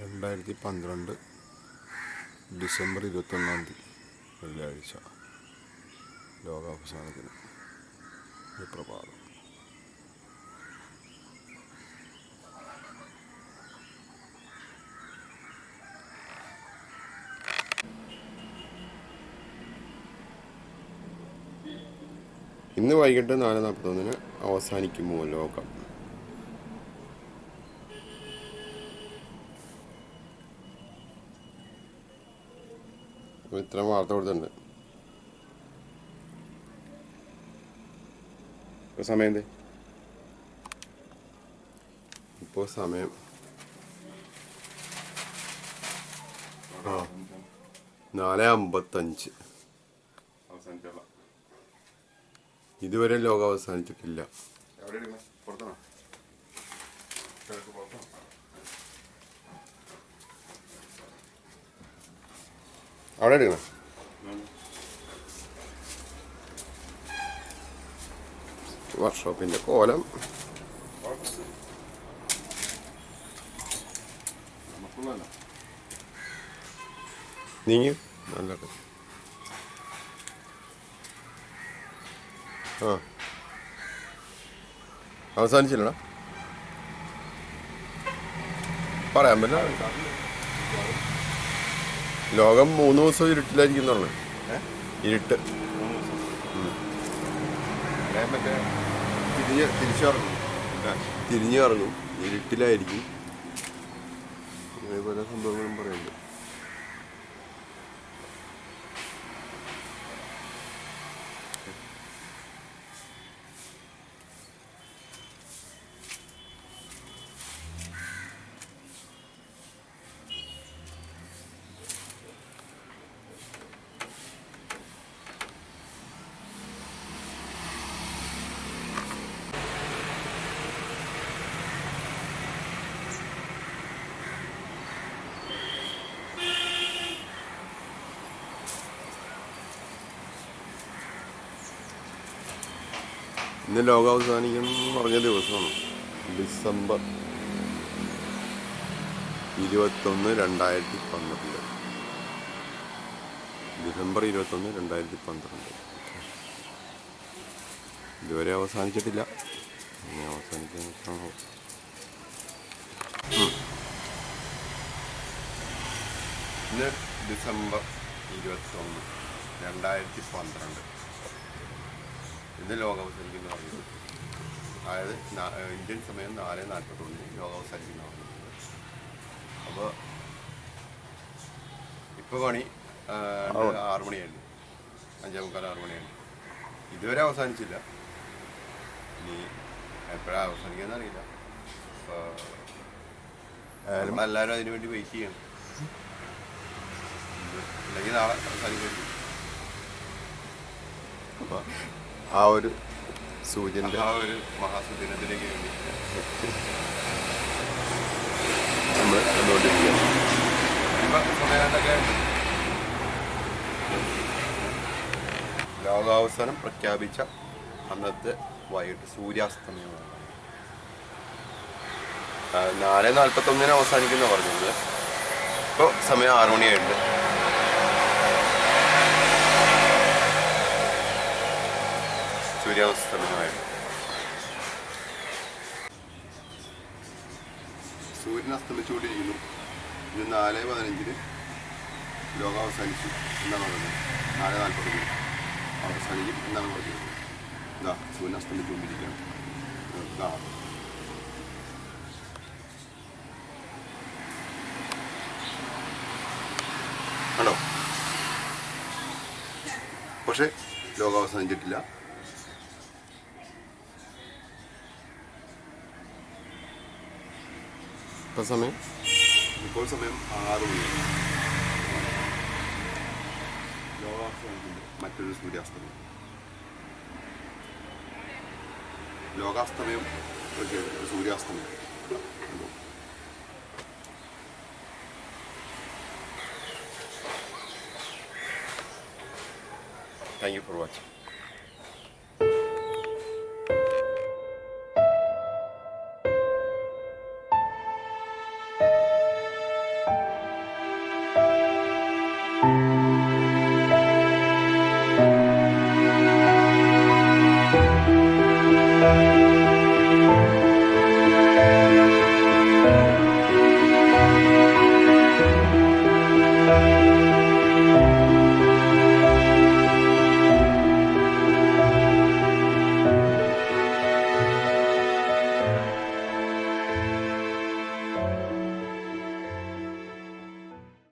രണ്ടായിരത്തി പന്ത്രണ്ട് ഡിസംബർ ഇരുപത്തൊന്നാം തീയതി വെള്ളിയാഴ്ച. ലോകാവസാനത്തിന് ദിനം. പ്രഭാതം ഇന്ന് വൈകിട്ട് നാല് നാൽപ്പത്തൊന്നിന് അവസാനിക്കുമോ ലോകം? ഇത്ര വാർത്ത കൊടുത്തിട്ടുണ്ട്. ഇപ്പോൾ സമയം എന്തേ? ഇപ്പോൾ സമയം. ആ നാല് അമ്പത്തഞ്ച്. അവസാനിച്ചുള്ള ഇതുവരെ ലോകം അവസാനിച്ചിട്ടില്ല. എവിടെ എടുക്കണം പുറത്താണോ പുറത്താണോ? അവിടെ എടുക്കണം. വർക്ക്ഷോപ്പിന്റെ കോലം. നീങ്ങി. നല്ല ആ. അവസാനിച്ചില്ലടാ. പറയാൻ പറ്റില്ല. ലോകം മൂന്ന് ദിവസം ഇരുട്ടിലായിരിക്കും പറഞ്ഞു. ഇരുട്ട്. തിരിച്ചിറങ്ങും. തിരിഞ്ഞു ഇറങ്ങും ഇരുട്ടിലായിരിക്കും. ഇങ്ങനെ പല സംഭവങ്ങളും പറയുന്നുണ്ട്. ഇന്ന് ലോകം അവസാനിക്കും എന്ന് പറഞ്ഞ ദിവസമാണ്. ഡിസംബർ ഇരുപത്തൊന്ന് രണ്ടായിരത്തി പന്ത്രണ്ട് ഡിസംബർ ഇരുപത്തൊന്ന് രണ്ടായിരത്തി പന്ത്രണ്ട് ഇതുവരെ അവസാനിച്ചിട്ടില്ല. ഇനി അവസാനിക്കാൻ ഇന്ന് ഡിസംബർ ഇരുപത്തൊന്ന് രണ്ടായിരത്തി പന്ത്രണ്ട് ഇന്ന് ലോകം അവസാനിക്കുന്ന പറഞ്ഞത് അതായത് ഇന്ത്യൻ സമയം നാല് നാൽപ്പത്തൊന്നിന് ലോകം അവസാനിക്കുന്ന പറഞ്ഞത് അപ്പോൾ ഇപ്പോൾ പണി ആറു ആറ് മണിയായിരുന്നു അഞ്ചേ മുക്കാൽ ആറു മണിയായിരുന്നു ഇതുവരെ അവസാനിച്ചില്ല. ഇനി എപ്പോഴാണ് അവസാനിക്കുന്ന അറിയില്ല. അപ്പോൾ എല്ലാവരും അതിനു വേണ്ടി വെയിറ്റ് ചെയ്യണം. അല്ലെങ്കിൽ നാളെ അവസാനിക്കും അപ്പോൾ ആ ഒരു സൂര്യന്റെ ആ ഒരു മഹാസുദിനത്തിലേക്ക് വേണ്ടി നമ്മൾ കണ്ടുകൊണ്ടിരിക്കുകയാണ്. ഇപ്പം സമയത്തൊക്കെ ലോകാവസാനം പ്രഖ്യാപിച്ച അന്നത്തെ വൈകിട്ട് സൂര്യാസ്തമയമാണ് ആ, നാല് നാൽപ്പത്തൊന്നിന് അവസാനിക്കുന്ന പറഞ്ഞത് ഇപ്പോൾ സമയം ആറുമണിയായിട്ടുണ്ട് മണിയായിട്ട് സൂര്യാസ്തമയമായിട്ട് സൂര്യൻ അസ്തമിച്ചുകൊണ്ടിരിക്കുന്നു. ഇത് നാല് പതിനഞ്ചിന് ലോകം അവസാനിച്ചു എന്നാണ് പറഞ്ഞത്. നാല് നാൽപ്പതിന് അവസാനിക്കും എന്നാണ് പറഞ്ഞത്. ഇതാ സൂര്യൻ അസ്തമിച്ചുകൊണ്ടിരിക്കുകയാണ്. ഇതാ പക്ഷേ ലോകം അവസാനിച്ചിട്ടില്ല ഇപ്പം സമയം ഇപ്പോൾ സമയം ആറ് മണിയാണ് ലോകാസ്തമയത്തിൻ്റെ മറ്റൊരു സൂര്യാസ്തമയം ലോകാസ്തമയം ഒക്കെ സൂര്യാസ്തമയം കണ്ടോ? Thank you for watching